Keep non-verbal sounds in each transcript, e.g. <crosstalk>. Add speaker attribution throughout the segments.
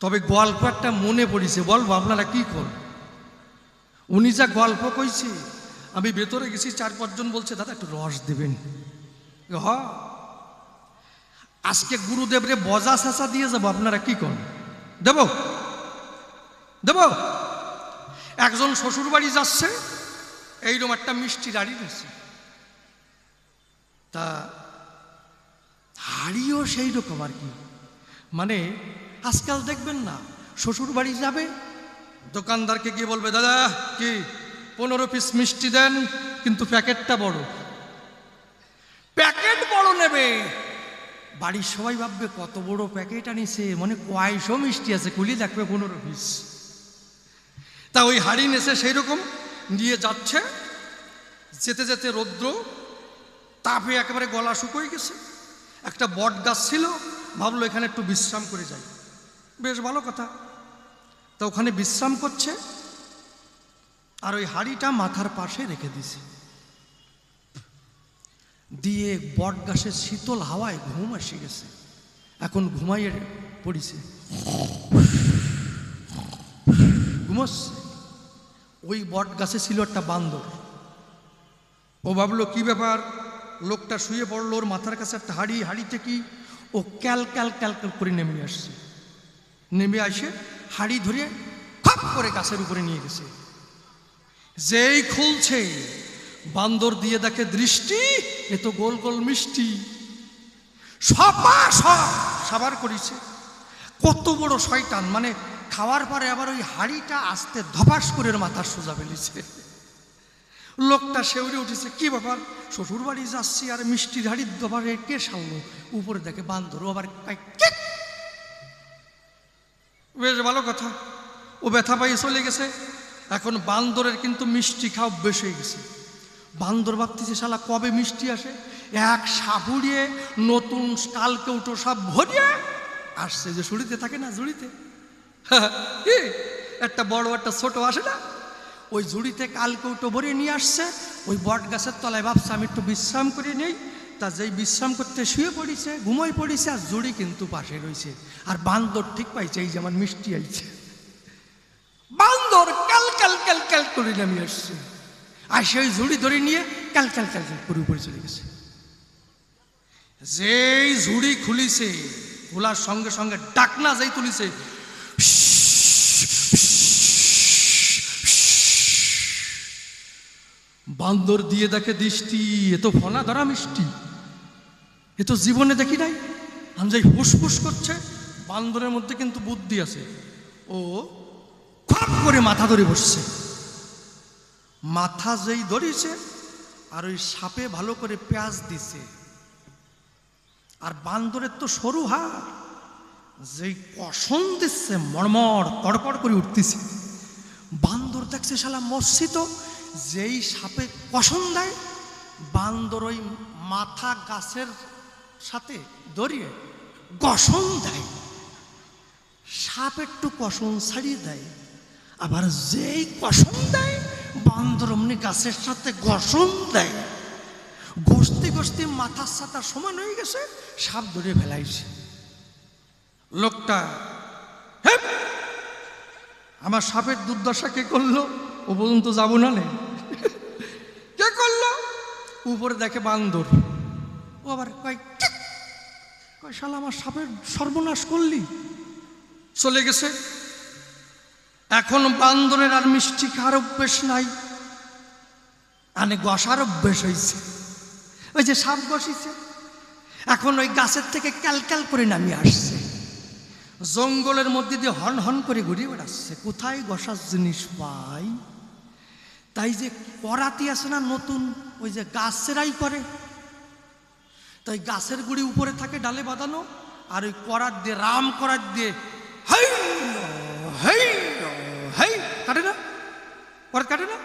Speaker 1: তবে গল্প একটা মনে পড়েছে। বলব আপনারা কি কর? উনি যা গল্প কইছে, আমি ভেতরে গেছি, চার পাঁচজন বলছে, দাদা, একটু রস দেবেন। হ। আজকে গুরুদেবরে বজা চেঁচা দিয়ে যাব, আপনারা কি করেন দেব? দেব? একজন শ্বশুর বাড়ি যাচ্ছে এইরকম একটা মিষ্টি দাঁড়িয়ে রয়েছে। তা, হাড়িও সেই রকম আর কি। মানে আজকাল দেখবেন না শ্বশুর বাড়ি যাবে। দোকানদারকে গিয়ে বলবে দাদা কি পনেরো পিস মিষ্টি দেন কিন্তু প্যাকেটটা বড়। প্যাকেট বড় নেবে। বাড়ির সবাই ভাববে কত বড় প্যাকেট আনিছে মানে কয়শো মিষ্টি আছে কুলি দেখবে পনেরো পিস তা ওই হাড়ি নেছে সেই রকম নিয়ে যাচ্ছে। যেতে যেতে রৌদ্র তাপে একেবারে গলা শুকোয় গেছে। একটা বট গাছ ছিল ভাবলো এখানে একটু বিশ্রাম করে যাই। বেশ ভালো কথা। তা ওখানে বিশ্রাম করছে আর ওই হাড়িটা মাথার পাশে রেখে দিছে দিয়ে বট গাছের শীতল হাওয়ায় ঘুম এসে গেছে। এখন ঘুমাইয়ে পড়িছে। ঘুমোচ্ছে। ওই বট গাছে ছিল একটা বান্দর। ও ভাবলো, কি ব্যাপার? লোকটা শুয়ে পড়ল, ওর মাথার কাছে একটা হাড়ি হাড়িতে কি? ও ক্যাল ক্যাল ক্যাল ক্যাল করে নেমে আসছে। নেমে আসে, হাড়ি ধরে খপ করে গাছের উপরে নিয়ে গেছে। যেই খুলছে, বান্দর দিয়ে দেখে দৃষ্টি, এ তো গোল গোল মিষ্টি। সপা সব সাবার করেছে। কত বড় শয়তান মানে খাওয়ার পরে আবার ওই হাড়িটা আস্তে ধপাস করে মাথার সোজা ফেলেছে। লোকটা শেউরে উঠেছে, কি ব্যাপার? শ্বশুর বাড়ি যাচ্ছি আর মিষ্টির হাড়ির দবারে কে সামলো? উপরে দেখে বান্দর আবার "কিক!" বেশ ভালো কথা। ও ব্যথা পাইয়ে চলে গেছে। এখন বান্দরের কিন্তু মিষ্টি খাওয়া বেশ হয়ে গেছে। বান্দর ভাবতেছে, শালা, কবে মিষ্টি আসে? এক সাপুড়িয়ে নতুন কালকে উঠো সব ভরিয়ে আসছে যে শুড়িতে থাকে না জুড়িতে <laughs> একটা বড়, একটা ছোট আসে না? ওই ঝুড়িতে কালকে উঠো ভরিয়ে নিয়ে আসছে। ওই বট গাছের তলায় ভাবছে, আমি একটু বিশ্রাম করে নেই। তা যেই বিশ্রাম করতে শুয়ে পড়িছে, ঘুমোয় পড়িছে, আর জুড়ি কিন্তু পাশে রয়েছে। আর বান্দর ঠিক পাইছে, এই যেমন মিষ্টি আইছে। বান্দর ক্যাল ক্যাল ক্যাল ক্যাল করে নামি আসছে। আর সেই ঝুড়ি ধরে নিয়ে ক্যাল ক্যাল ক্যাল ক্যাল করে উপরে চলে গেছে। যেই ঝুড়ি খুলিছে, খোলার সঙ্গে সঙ্গে ডাকনা যেই তুলিছে, বান্দর দিয়ে দেখে দৃষ্টি, এ তো ফনা ধরা মিষ্টি। এ তো জীবনে দেখি নাই। আমি যাই ফুসফুস করছে, বান্দরের মধ্যে কিন্তু বুদ্ধি আছে। ও খপ করে মাথা ধরে বসছে। মাথা যেই ধরেছে, আর ওই সাপে ভালো করে পেঁয়াজ দিছে। আর বান্দরের তো সরু হাড়, যেই কষণ দিচ্ছে, মড়মড় কড়কড় করে উঠতেছে। বান্দর দেখছে শালা মস্যিত যেই সাপে কষণ দেয়, বান্দর ওই মাথা গাছের সাথে দড়িয়ে কষণ দেয়। সাপ একটু কষণ ছাড়িয়ে দেয়। আবার যেই কষণ দেয় বান্দর অমনি গাছের সাথে গসন দেয়। গসতে গসতে মাথার সাথা সমান হয়ে গেছে, সাপ ধরে ফেলাইছে। লোকটা! আমার সাপের দুর্দশা কে করল? ও পর্যন্ত যাব না নে। কে করল? উপরে দেখে বান্দর। ও আবার কয় "কিক!" কয় শালা, আমার সাপের সর্বনাশ করলি? চলে গেছে। এখন বান্দরের আর মিষ্টি খাওয়ার অভ্যেস নাই। আনে গসার অভ্যেস হয়েছে ওই যে সাপ বসিছে এখন ওই গাছের থেকে ক্যালক্যাল করে নামিয়ে আসছে। জঙ্গলের মধ্যে দিয়ে হন হন করে ঘুরে বেড়াচ্ছে। কোথায় গসার জিনিস পাই? তাই যে করাতি আছে না নতুন, ওই যে গাছেরাই করে। তাই গাছের গুড়ি উপরে থাকে ডালে বাঁধানো, আর ওই করার দিয়ে, রাম করার দিয়ে, হাই হাই হাই, কাটে না? করাত কাটে না?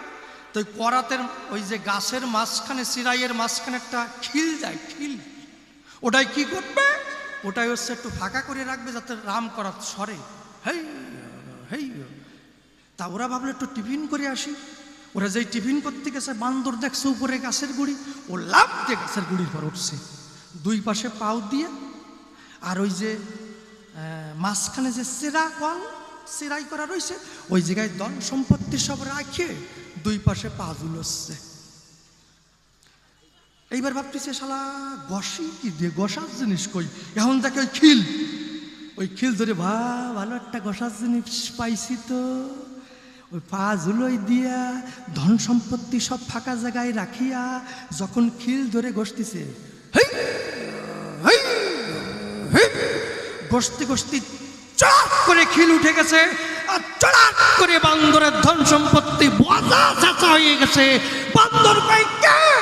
Speaker 1: তো ওই করাতের ওই যে গাছের মাঝখানে, সিরাইয়ের মাঝখানে একটা খিল যায়, খিল। ওটাই কি করবে? ওটাই হচ্ছে একটু ফাঁকা করে রাখবে যাতে রাম করাত সরে। হেই হেই তা ওরা ভাবলো একটু টিফিন করে আসি। ওরা যেই টিফিন করতে গেছে, বান্দর দেখছে উপরে গাছের গুড়ি, ও লাভ দিয়ে গাছের গুড়ির পর উঠছে। দুই পাশে পাও দিয়ে, আর ওই যে মাঝখানে যে সেরা কল সেরাই করা রয়েছে, ওই জায়গায় ধন সম্পত্তি সব রাখে দুই পাশে পা ঝুলচ্ছে এইবার ভাবতেছে, শালা গসি কি দিয়ে গসার জিনিস কই? এখন দেখে ওই খিল ওই খিল ধরে, ভা, ভালো একটা গসার জিনিস পাইছি তো। ওই পা ঝুলোই দিয়া ধন সম্পত্তি সব ফাঁকা জায়গায় রাখিয়া যখন খিল ধরে গসতিছে গসতে গসতে চট করে খিল উঠে গেছে আর চড়াক করে বান্দরের ধন সম্পত্তি বাজা চাচা হয়ে গেছে বান্দর পাই "কে?"